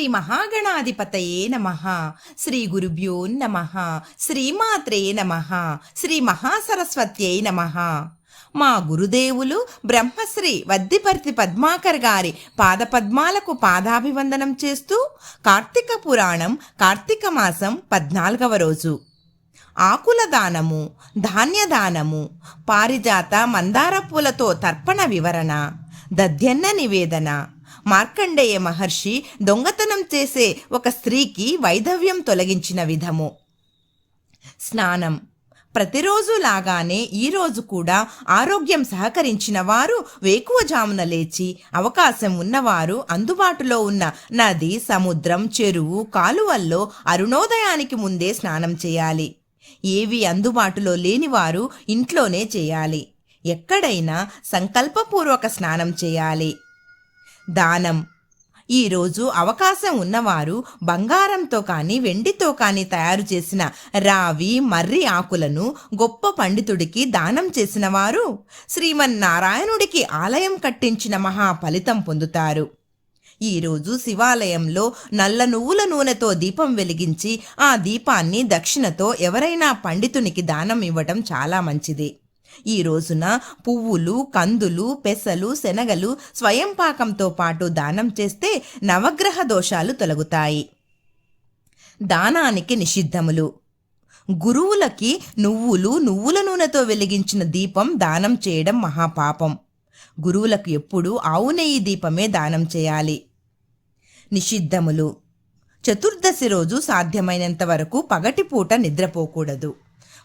శ్రీ మహాగణాధిపతయే నమ. శ్రీ గురుభ్యో నమ. శ్రీమాత్రే నమ. శ్రీ మహాసరస్వత్యై నమ. మా గురుదేవులు బ్రహ్మశ్రీ వద్దిపర్తి పద్మాకర్ గారి పాదపద్మాలకు పాదాభివందనం చేస్తూ కార్తీక పురాణం కార్తీక మాసం పద్నాలుగవ రోజు. ఆకుల దానము ధాన్యదానము పారిజాత మందార పూలతో తర్పణ వివరణ దధ్యన్న నివేదన. మార్కండేయ మహర్షి దొంగతనం చేసే ఒక స్త్రీకి వైధవ్యం తొలగించిన విధము. స్నానం. ప్రతిరోజు లాగానే ఈరోజు కూడా ఆరోగ్యం సహకరించిన వారు వేకువజామున లేచి అవకాశం ఉన్నవారు అందుబాటులో ఉన్న నది సముద్రం చెరువు కాలువల్లో అరుణోదయానికి ముందే స్నానం చేయాలి. ఏవి అందుబాటులో లేనివారు ఇంట్లోనే చేయాలి. ఎక్కడైనా సంకల్పపూర్వక స్నానం చేయాలి. దానం. ఈరోజు అవకాశం ఉన్నవారు బంగారంతో కానీ వెండితో కానీ తయారు చేసిన రావి మర్రి ఆకులను గొప్ప పండితుడికి దానం చేసిన వారు శ్రీమన్నారాయణుడికి ఆలయం కట్టించిన మహా ఫలితం పొందుతారు. ఈరోజు శివాలయంలో నల్ల నువ్వుల నూనెతో దీపం వెలిగించి ఆ దీపాన్ని దక్షిణతో ఎవరైనా పండితునికి దానం ఇవ్వటం చాలా మంచిది. ఈ రోజున పువ్వులు కందులు పెసలు శనగలు స్వయం పాకంతో పాటు దానం చేస్తే నవగ్రహ దోషాలు తొలగుతాయి. దానానికి నిషిద్ధములు. గురువులకి నువ్వులు నువ్వుల నూనెతో వెలిగించిన దీపం దానం చేయడం మహాపాపం. గురువులకు ఎప్పుడూ ఆవు నెయ్యి దీపమే దానం చేయాలి. నిషిద్ధములు. చతుర్దశి రోజు సాధ్యమైనంత వరకు పగటిపూట నిద్రపోకూడదు.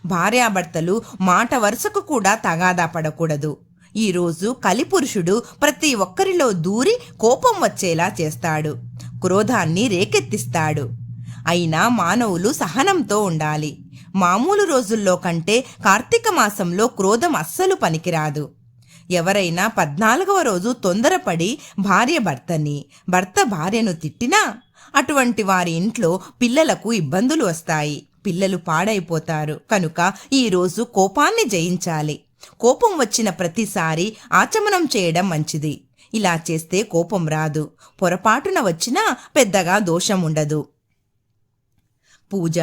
భార్యాభర్తలు మాట వరుసకు కూడా తగాదా పడకూడదు. ఈరోజు కలిపురుషుడు ప్రతి ఒక్కరిలో దూరి కోపం వచ్చేలా చేస్తాడు. క్రోధాన్ని రేకెత్తిస్తాడు. అయినా మానవులు సహనంతో ఉండాలి. మామూలు రోజుల్లో కంటే కార్తీక మాసంలో క్రోధం అస్సలు పనికిరాదు. ఎవరైనా పద్నాలుగవ రోజు తొందరపడి భార్య భర్తని భర్త భార్యను తిట్టినా అటువంటి వారి ఇంట్లో పిల్లలకు ఇబ్బందులు వస్తాయి. పిల్లలు పాడైపోతారు. కనుక ఈరోజు కోపాన్ని జయించాలి. కోపం వచ్చిన ప్రతిసారి ఆచమనం చేయడం మంచిది. ఇలా చేస్తే కోపం రాదు. పొరపాటున వచ్చినా పెద్దగా దోషం ఉండదు. పూజ.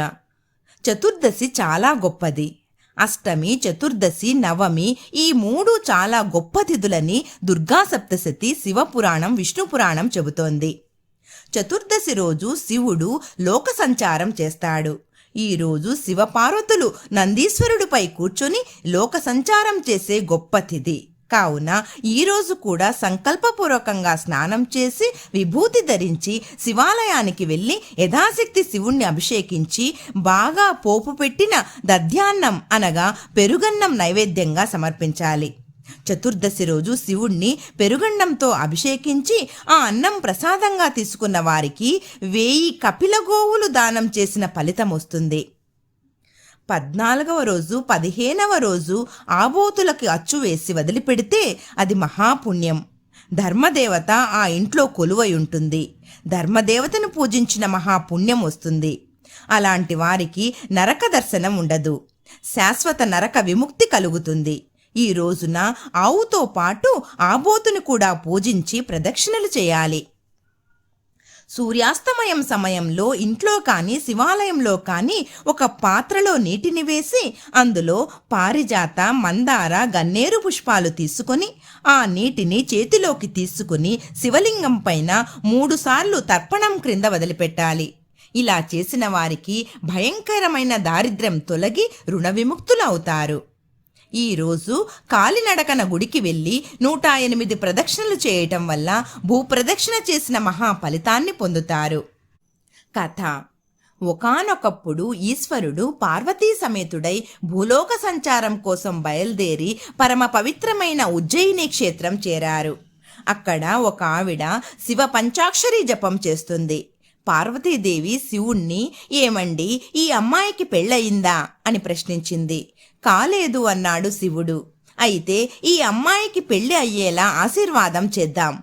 చతుర్దశి చాలా గొప్పది. అష్టమి చతుర్దశి నవమి ఈ మూడు చాలా గొప్ప తిథులని దుర్గా సప్తశతి శివపురాణం విష్ణు పురాణం చెబుతోంది. చతుర్దశి రోజు శివుడు లోక సంచారం చేస్తాడు. ఈరోజు శివపార్వతులు నందీశ్వరుడిపై కూర్చొని లోక సంచారం చేసే గొప్ప తిథి. కావున ఈరోజు కూడా సంకల్పపూర్వకంగా స్నానం చేసి విభూతి ధరించి శివాలయానికి వెళ్ళి యథాశక్తి శివుణ్ణి అభిషేకించి బాగా పోపు పెట్టిన దధ్యాన్నం అనగా పెరుగన్నం నైవేద్యంగా సమర్పించాలి. చతుర్దశి రోజు శివుణ్ణి పెరుగన్నంతో అభిషేకించి ఆ అన్నం ప్రసాదంగా తీసుకున్న వారికి వేయి కపిల గోవులు దానం చేసిన ఫలితం వస్తుంది. పద్నాలుగవ రోజు పదిహేనవ రోజు ఆబోతులకి అచ్చు వేసి వదిలిపెడితే అది మహాపుణ్యం. ధర్మదేవత ఆ ఇంట్లో కొలువై ఉంటుంది. ధర్మదేవతను పూజించిన మహాపుణ్యం వస్తుంది. అలాంటి వారికి నరక దర్శనం ఉండదు. శాశ్వత నరక విముక్తి కలుగుతుంది. ఈ రోజున ఆవుతో పాటు ఆబోతును కూడా పూజించి ప్రదక్షిణలు చేయాలి. సూర్యాస్తమయం సమయంలో ఇంట్లో కానీ శివాలయంలో కానీ ఒక పాత్రలో నీటిని వేసి అందులో పారిజాత మందార గన్నేరు పుష్పాలు తీసుకొని ఆ నీటిని చేతిలోకి తీసుకుని శివలింగం పైన మూడుసార్లు తర్పణం క్రింద వదిలిపెట్టాలి. ఇలా చేసిన వారికి భయంకరమైన దారిద్ర్యం తొలగి రుణ విముక్తులు అవుతారు ఈరోజు కాలినడకన గుడికి వెళ్ళి నూట ఎనిమిది ప్రదక్షిణలు చేయటం వల్ల భూప్రదక్షిణ చేసిన మహా ఫలితాన్ని పొందుతారు. కథ. ఒకానొకప్పుడు ఈశ్వరుడు పార్వతీ సమేతుడై భూలోక సంచారం కోసం బయలుదేరి పరమ పవిత్రమైన ఉజ్జయిని క్షేత్రం చేరారు. అక్కడ ఒక ఆవిడ శివ పంచాక్షరి జపం చేస్తుంది. పార్వతీదేవి శివుణ్ణి ఏమండి ఈ అమ్మాయికి పెళ్ళయిందా? అని ప్రశ్నించింది. కాలేదు అన్నాడు శివుడు. అయితే ఈ అమ్మాయికి పెళ్ళి అయ్యేలా ఆశీర్వాదం చేద్దాం.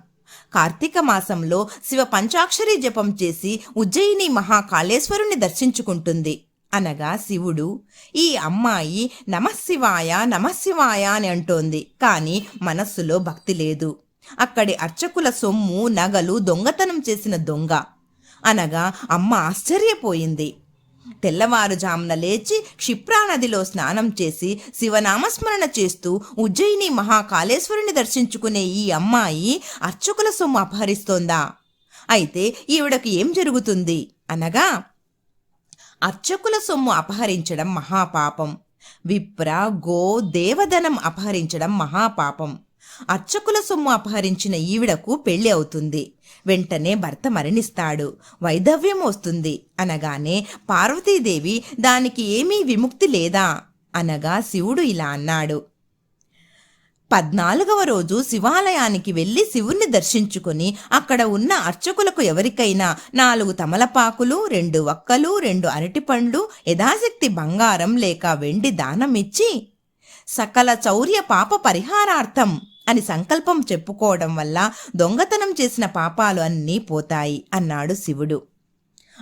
కార్తీక మాసంలో శివ పంచాక్షరి జపం చేసి ఉజ్జయిని మహాకాళేశ్వరుని దర్శించుకుంటుంది. అనగా శివుడు ఈ అమ్మాయి నమశివాయ నమశివాయ అని అంటోంది. కానీ మనస్సులో భక్తి లేదు. అక్కడి అర్చకుల సొమ్ము నగలు దొంగతనం చేసిన దొంగ. అనగా అమ్మ ఆశ్చర్యపోయింది. తెల్లవారుజామున లేచి క్షిప్రా నదిలో స్నానం చేసి శివనామస్మరణ చేస్తూ ఉజ్జయిని మహాకాళేశ్వరుని దర్శించుకునే ఈ అమ్మాయి అర్చకుల సొమ్ము అపహరిస్తోందా? అయితే ఈవిడకు ఏం జరుగుతుంది? అనగా అర్చకుల సొమ్ము అపహరించడం మహాపాపం. విప్ర గో దేవధనం అపహరించడం మహాపాపం. అర్చకుల సొమ్ము అపహరించిన ఈవిడకు పెళ్ళి అవుతుంది. వెంటనే భర్త మరణిస్తాడు. వైధవ్యం వస్తుంది. అనగానే పార్వతీదేవి దానికి ఏమీ విముక్తి లేదా? అనగా శివుడు ఇలా అన్నాడు. పద్నాలుగవ రోజు శివాలయానికి వెళ్ళి శివుణ్ణి దర్శించుకుని అక్కడ ఉన్న అర్చకులకు ఎవరికైనా నాలుగు తమలపాకులు రెండు వక్కలు రెండు అరటిపండ్లు యథాశక్తి బంగారం లేక వెండి దానమిచ్చి సకల చౌర్య పాప పరిహారార్థం అని సంకల్పం చెప్పుకోవడం వల్ల దొంగతనం చేసిన పాపాలు అన్నీ పోతాయి అన్నాడు శివుడు.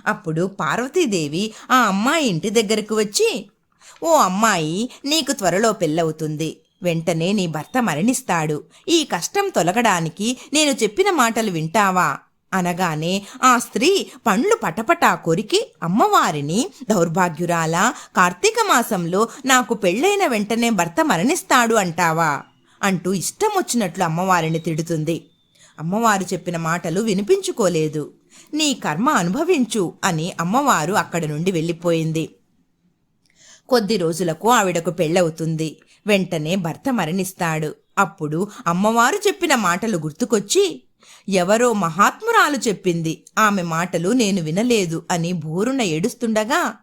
అప్పుడు పార్వతీదేవి ఆ అమ్మాయి ఇంటి దగ్గరకు వచ్చి ఓ అమ్మాయి నీకు త్వరలో పెళ్ళవుతుంది. వెంటనే నీ భర్త మరణిస్తాడు. ఈ కష్టం తొలగడానికి నేను చెప్పిన మాటలు వింటావా? అనగానే ఆ స్త్రీ పండ్లు పటపటా కొరికి అమ్మవారిని దౌర్భాగ్యురాల కార్తీక మాసంలో నాకు పెళ్ళైన వెంటనే భర్త మరణిస్తాడు అంటావా? అంటూ ఇష్టం వచ్చినట్లు అమ్మవారిని తిడుతుంది. అమ్మవారు చెప్పిన మాటలు వినిపించుకోలేదు. నీ కర్మ అనుభవించు అని అమ్మవారు అక్కడి నుండి వెళ్ళిపోయింది. కొద్ది రోజులకు ఆవిడకు పెళ్ళవుతుంది. వెంటనే భర్త మరణిస్తాడు. అప్పుడు అమ్మవారు చెప్పిన మాటలు గుర్తుకొచ్చి ఎవరో మహాత్మురాలు చెప్పింది. ఆమె మాటలు నేను వినలేదు అని బోరున ఏడుస్తుండగా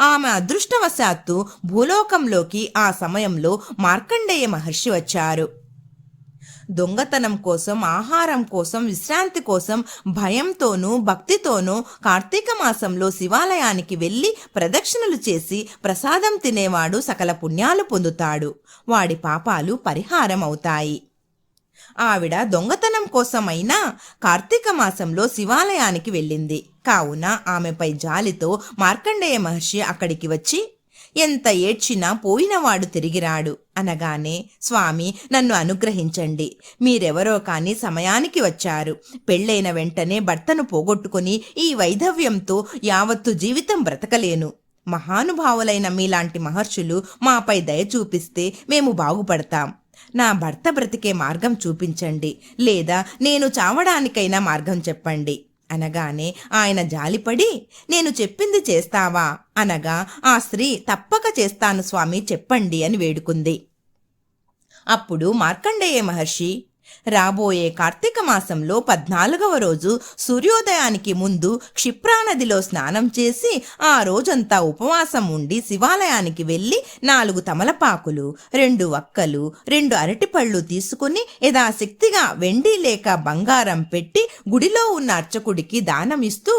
ఆమె అదృష్టవశాత్తు భూలోకంలోకి ఆ సమయంలో మార్కండేయ మహర్షి వచ్చారు. దొంగతనం కోసం ఆహారం కోసం విశ్రాంతి కోసం భయంతోనూ భక్తితోనూ కార్తీక మాసంలో శివాలయానికి వెళ్ళి ప్రదక్షిణలు చేసి ప్రసాదం తినేవాడు సకల పుణ్యాలు పొందుతాడు. వాడి పాపాలు పరిహారం అవుతాయి ఆవిడ దొంగతనం కోసమైనా కార్తీక మాసంలో శివాలయానికి వెళ్ళింది. కావున ఆమెపై జాలితో మార్కండేయ మహర్షి అక్కడికి వచ్చి ఎంత ఏడ్చినా పోయినవాడు తిరిగిరాడు అనగానే స్వామి నన్ను అనుగ్రహించండి. మీరెవరో కాని సమయానికి వచ్చారు. పెళ్ళైన వెంటనే భర్తను పోగొట్టుకుని ఈ వైధవ్యంతో యావత్తు జీవితం బ్రతకలేను. మహానుభావులైన మీలాంటి మహర్షులు మాపై దయ చూపిస్తే మేము బాగుపడతాం. నా భర్త బ్రతికే మార్గం చూపించండి. లేదా నేను చావడానికైనా మార్గం చెప్పండి. అనగానే ఆయన జాలిపడి నేను చెప్పింది చేస్తావా? అనగా ఆ స్త్రీ తప్పక చేస్తాను స్వామి చెప్పండి అని వేడుకుంది. అప్పుడు మార్కండేయ మహర్షి రాబోయే కార్తీక మాసంలో పద్నాలుగవ రోజు సూర్యోదయానికి ముందు క్షిప్రానదిలో స్నానం చేసి ఆ రోజంతా ఉపవాసం ఉండి శివాలయానికి వెళ్ళి నాలుగు తమలపాకులు రెండు వక్కలు రెండు అరటిపళ్ళు తీసుకుని యథాశక్తిగా వెండి లేక బంగారం పెట్టి గుడిలో ఉన్న అర్చకుడికి దానమిస్తూ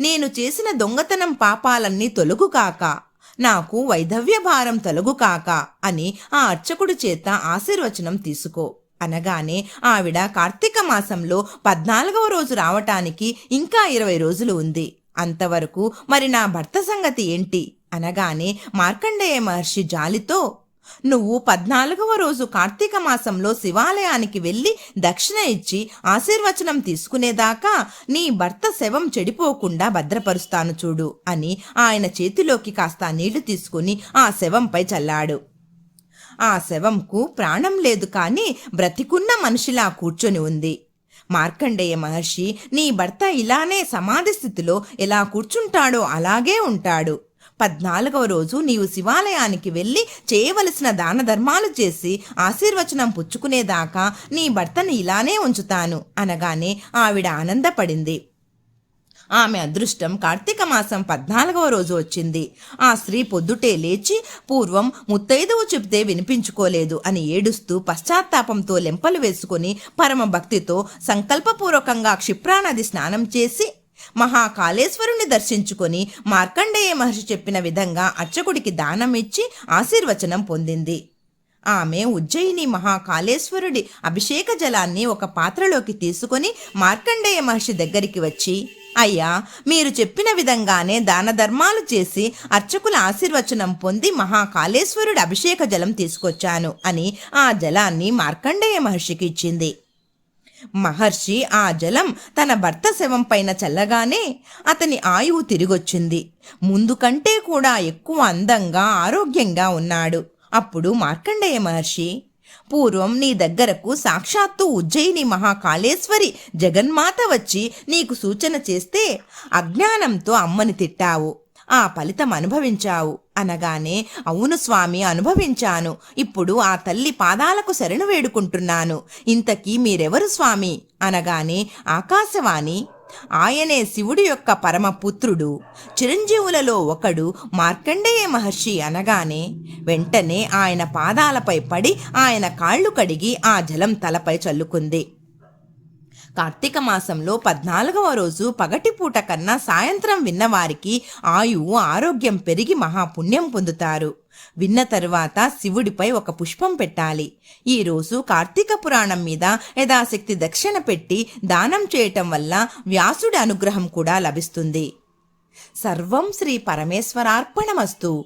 నేను చేసిన దొంగతనం పాపాలన్నీ తొలగు కాక నాకు వైధవ్య భారం తొలగు కాక అని ఆ అర్చకుడి చేత ఆశీర్వచనం తీసుకో. అనగానే ఆవిడ కార్తీక మాసంలో పద్నాలుగవ రోజు రావటానికి ఇంకా ఇరవై రోజులు ఉంది. అంతవరకు మరి నా భర్త సంగతి ఏంటి? అనగానే మార్కండేయ మహర్షి జాలితో నువ్వు పద్నాలుగవ రోజు కార్తీక మాసంలో శివాలయానికి వెళ్ళి దక్షిణ ఇచ్చి ఆశీర్వచనం తీసుకునేదాకా నీ భర్త శవం చెడిపోకుండా భద్రపరుస్తాను చూడు అని ఆయన చేతిలోకి కాస్త నీళ్ళు తీసుకుని ఆ శవంపై చల్లాడు. ఆ శవంకు ప్రాణం లేదు కానీ బ్రతికున్న మనిషిలా కూర్చొని ఉంది. మార్కండేయ మహర్షి నీ భర్త ఇలానే సమాధి స్థితిలో ఎలా కూర్చుంటాడో అలాగే ఉంటాడు. పద్నాలుగవ రోజు నీవు శివాలయానికి వెళ్ళి చేయవలసిన దాన ధర్మాలు చేసి ఆశీర్వచనం పుచ్చుకునేదాకా నీ భర్తను ఇలానే ఉంచుతాను అనగానే ఆవిడ ఆనందపడింది. ఆమె అదృష్టం కార్తీక మాసం పద్నాలుగవ రోజు వచ్చింది. ఆ స్త్రీ పొద్దుటే లేచి పూర్వం ముత్తైదువు చెబితే వినిపించుకోలేదు అని ఏడుస్తూ పశ్చాత్తాపంతో లెంపలు వేసుకుని పరమ భక్తితో సంకల్పపూర్వకంగా క్షిప్రానది స్నానం చేసి మహాకాళేశ్వరుని దర్శించుకొని మార్కండేయ మహర్షి చెప్పిన విధంగా అర్చకుడికి దానం ఇచ్చి ఆశీర్వచనం పొందింది. ఆమె ఉజ్జయిని మహాకాళేశ్వరుడి అభిషేక జలాన్ని ఒక పాత్రలోకి తీసుకొని మార్కండేయ మహర్షి దగ్గరికి వచ్చి అయ్యా మీరు చెప్పిన విధంగానే దాన ధర్మాలు చేసి అర్చకుల ఆశీర్వచనం పొంది మహాకాళేశ్వరుడు అభిషేక జలం తీసుకొచ్చాను అని ఆ జలాన్ని మార్కండేయ మహర్షికి ఇచ్చింది. మహర్షి ఆ జలం తన భర్త శవం పైన చల్లగానే అతని ఆయువు తిరిగొచ్చింది. ముందు కంటే కూడా ఎక్కువ అందంగా ఆరోగ్యంగా ఉన్నాడు. అప్పుడు మార్కండేయ మహర్షి పూర్వం నీ దగ్గరకు సాక్షాత్తు ఉజ్జయిని మహాకాళేశ్వరి జగన్మాత వచ్చి నీకు సూచన చేస్తే అజ్ఞానంతో అమ్మని తిట్టావు. ఆ ఫలితం అనుభవించావు. అనగానే అవును స్వామి అనుభవించాను. ఇప్పుడు ఆ తల్లి పాదాలకు శరణు వేడుకుంటున్నాను. ఇంతకీ మీరెవరు స్వామి? అనగానే ఆకాశవాణి. ఆయనే శివుడి యొక్క పరమ పుత్రుడు చిరంజీవులలో ఒకడు మార్కండేయ మహర్షి అనగానే వెంటనే ఆయన పాదాలపై పడి ఆయన కాళ్ళు కడిగి ఆ జలం తలపై చల్లుకుంది. కార్తీక మాసంలో పద్నాలుగవ రోజు పగటిపూట కన్నా సాయంత్రం విన్నవారికి ఆయువు ఆరోగ్యం పెరిగి మహాపుణ్యం పొందుతారు. విన్న తరువాత శివుడిపై ఒక పుష్పం పెట్టాలి. ఈ రోజు కార్తీక పురాణం మీద యథాశక్తి దక్షిణ పెట్టి దానం చేయటం వల్ల వ్యాసుడి అనుగ్రహం కూడా లభిస్తుంది. సర్వం శ్రీ పరమేశ్వరార్పణమస్తు.